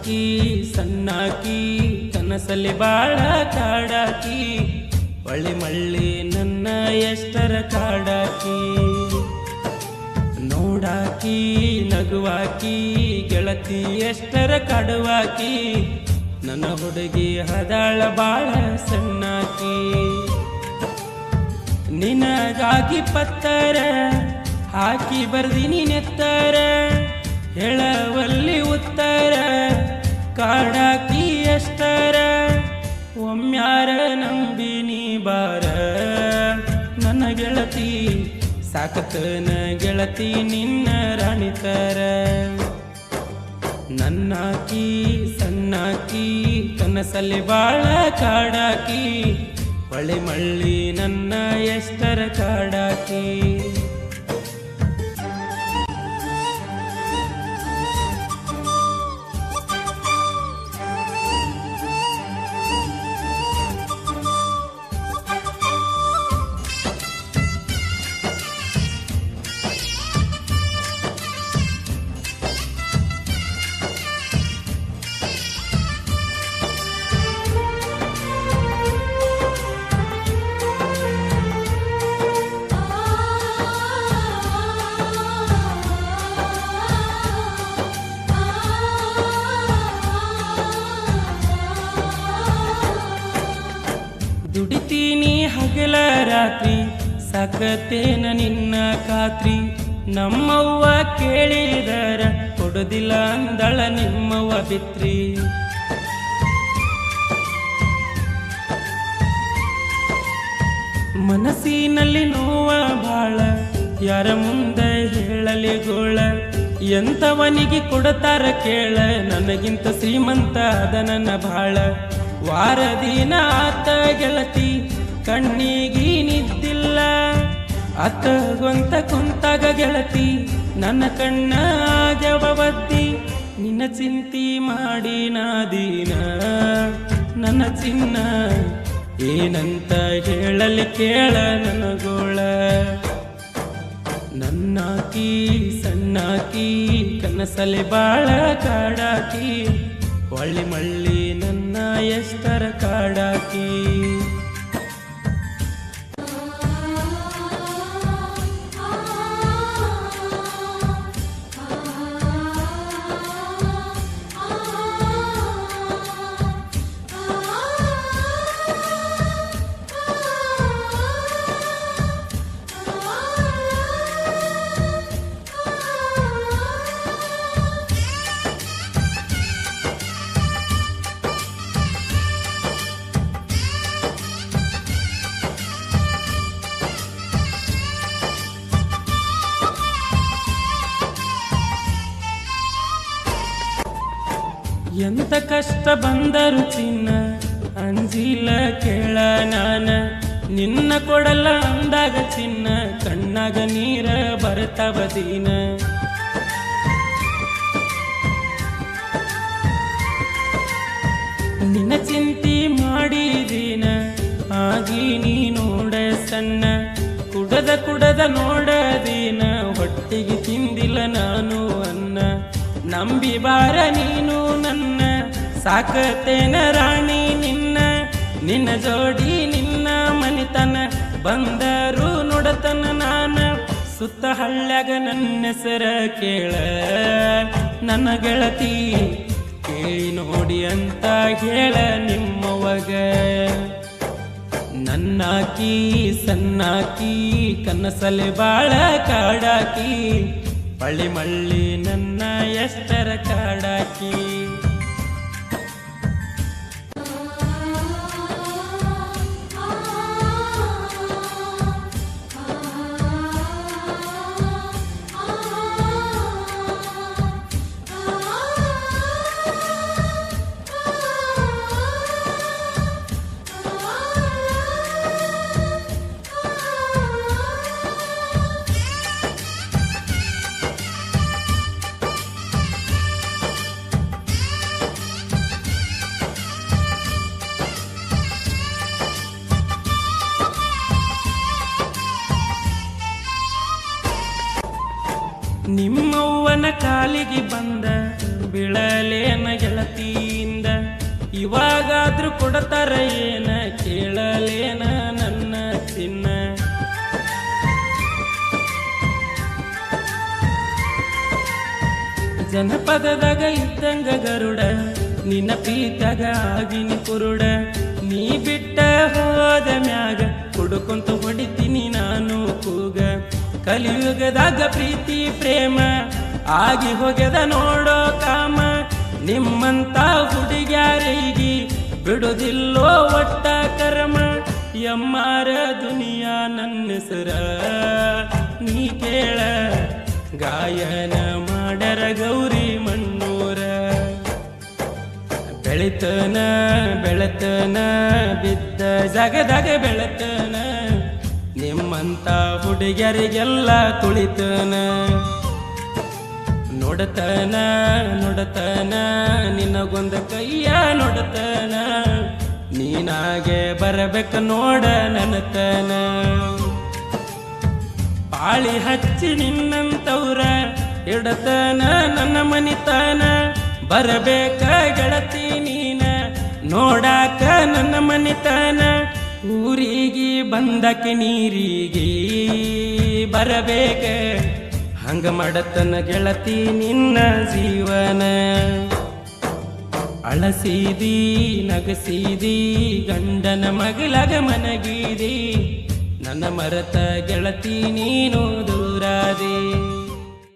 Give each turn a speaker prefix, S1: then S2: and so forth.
S1: ನನ್ನಾಕಿ ಸಣ್ಣಾಕಿ, ಕನಸಲ್ಲಿ ಬಾಳ ಕಾಡಾಕಿ ಒಳ್ಳೆ ಮಳ್ಳಿ ನನ್ನ ಎಷ್ಟರ ಕಾಡಾಕಿ. ನೋಡಾಕಿ, ನಗುವಾಕಿ, ಗೆಳತಿ ಎಷ್ಟರ ಕಡುವಾಕಿ, ನನ್ನ ಹುಡುಗಿ ಹದಾಳ ಬಾಳ ಸಣ್ಣಾಕಿ. ನಿನಗಾಗಿ ಪತ್ತರ ಹಾಕಿ ಬರ್ದಿನಿ ನೆತ್ತರ, ಹೇಳವಲ್ಲಿ ಉತ್ತರ. ಕಾಡಾಕಿ ಒಮ್ಯಾರ ನಂಬಿನಿ ಬಾರ. ನನ್ನ ಗೆಳತಿ ಸಾಕತನ ಗೆಳತಿ ನಿನ್ನ ರಾಣಿತರ ನನ್ನಾಕಿ ಸಣ್ಣಾಕಿ ಕನಸಲ್ಲಿ ಬಾಳ ಕಾಡಾಕಿ ಹೊಳೆ ಮಳ್ಳಿ ನನ್ನ ಎಷ್ಟರ ಕಾಡಾಕಿ. ಹಗಲ ರಾತ್ರಿ ಸಕತೇನ ನಿನ್ನ ಖಾತ್ರಿ. ನಮ್ಮವ್ವ ಕೇಳಿದರ ಕೊಡುದಿಲ್ಲ ಅಂದಳ ನಿಮ್ಮವ್ವ ಬಿತ್ರಿ. ಮನಸ್ಸಿನಲ್ಲಿ ನೋವ ಬಾಳ, ಯಾರ ಮುಂದೆ ಹೇಳಲಿ ಗೋಳ. ಎಂತವನಿಗೆ ಕೊಡತಾರ ಕೇಳ, ನನಗಿಂತ ಶ್ರೀಮಂತ ಅದ ನನ್ನ ಬಾಳ. ವಾರ ದಿನ ಆತ ಗೆಳತಿ ಕಣ್ಣಿಗಿ ನಿದ್ದಿಲ್ಲ. ಅತ್ತಗೊಂತ ಕುಂತಾಗ ಗೆಳತಿ, ನನ್ನ ಕಣ್ಣ ನಿನ್ನ ಚಿಂತಿ ಮಾಡಿ ನಾದೀನ ನನ್ನ ಚಿನ್ನ ಏನಂತ ಹೇಳಲಿ ಕೇಳ ನನಗೋಳ. ನನ್ನಾಕಿ ಸಣ್ಣಾಕಿ ಕನಸಲೆ ಬಾಳ ಕಾಡಾಕಿ. ಒಳ್ಳಿ ಮಳ್ಳಿ ಎಂತ ಕಷ್ಟ ಬಂದರು ಚಿನ್ನ ಅಂಜಿಲ್ಲ ಕೇಳ ನಾನ. ನಿನ್ನ ಕೊಡಲ್ಲ ಅಂದಾಗ ಚಿನ್ನ, ಕಣ್ಣಾಗ ನೀರ ಬರ್ತವ ದೀನ. ನಿನ್ನ ಚಿಂತಿ ಮಾಡಿದೀನ ಆಗಿ ನೀ ನೋಡ ಸಣ್ಣ. ಕುಡದ ಕುಡದ ನೋಡದೀನ ಹೊಟ್ಟಿಗೆ ತಿಂದಿಲ್ಲ ನಾನು ಅನ್ನ. ನಂಬಿ ಬಾರ ನೀನು ನನ್ನ ಸಾಕತೇನ ರಾಣಿ ನಿನ್ನ ನಿನ್ನ ಜೋಡಿ ನಿನ್ನ ಮನಿತನ, ಬಂದರು ನೋಡತನ ನಾನ, ಸುತ್ತ ಹಳ್ಳ್ಯಾಗ ನನ್ನ ಹೆಸರ ಕೇಳ. ನನ್ನ ಗೆಳತಿ, ಕೇಳಿ ನೋಡಿ ಅಂತ ಹೇಳ ನಿಮ್ಮವಗ ನನ್ನಾಕಿ, ಸನ್ನಾಕಿ, ಕನಸಲೆ ಬಾಳ ಕಾಡಾಕಿ ಬಳಿ ಮಳ್ಳಿ ನನ್ನ ಎಷ್ಟರ ಕಾಡಾಕಿ. ನಿಮ್ಮವ್ವನ ಕಾಲಿಗೆ ಬಂದ, ಬಿಳಲೇನ ಗೆಳ ಗೆಳತಿಯಿಂದ? ಇವಾಗಾದ್ರೂ ಕೊಡತಾರ ಏನ? ಕೇಳಲೇನ ನನ್ನ ಚಿನ್ನ? ಜನಪದದಾಗ ಇದ್ದಂಗ ಗರುಡ, ನಿನ್ನ ಪೀತಗ ಆಗಿನಿ ಕುರುಡ. ನೀ ಬಿಟ್ಟ ಹೋದ ಮ್ಯಾಗ ಕುಡುಕೊಂತ ಹೊಡಿತೀನಿ ನಾನು ಕಲಿಯುಗದಾಗ ಪ್ರೀತಿ, ಪ್ರೇಮ ಆಗಿ ಹೋಗ್ಯದ ನೋಡೋ ಕಾಮ. ನಿಮ್ಮಂತ ಹುಡುಗ್ಯಾರಿಗೆ ಬಿಡುದಿಲ್ಲೋ ಒಟ್ಟ ಕರ್ಮ. ಎಮ್ಮಾರ ದುನಿಯಾ ನನ್ನ ಹೆಸರ. ನೀ ಕೇಳ, ಗಾಯನ ಮಾಡರ ಗೌರಿ ಮಣ್ಣೂರ. ಬೆಳಿತನ, ಬೆಳತನ ಬಿದ್ದ ಜಗದಾಗ ಬೆಳತನ ನಿಮ್ಮಂತ ಹುಡುಗಿಯರಿಗೆಲ್ಲ ತುಳಿತನ ನೋಡತನ ನೋಡತನ, ನಿನಗೊಂದ ಕೈಯ ನೋಡತನ. ನೀನಾಗೆ ಬರಬೇಕ ನೋಡ ನನತನ. ಪಾಳಿ ಹಚ್ಚಿ ನಿನ್ನಂತವ್ರ ಇಡತನ ನನ್ನ ಮನಿತನ. ಬರಬೇಕ ಗೆಳತಿ ನೀನ, ನೋಡಾಕ ನನ್ನ ಮನಿತನ. ಊರಿಗೆ ಬಂದಕ್ಕೆ ನೀರಿಗೆ ಬರಬೇಕ? ಹಂಗ ಮಾಡತನ ಗೆಳತಿ ನಿನ್ನ ಜೀವನ. ಅಳಸಿದಿ, ನಗಸಿದಿ, ಗಂಡನ ಮಗಳಗ ಮನಗಿದಿ ನನ್ನ ಮರತ ಗೆಳತಿ ನೀನು ದೂರಾದಿ.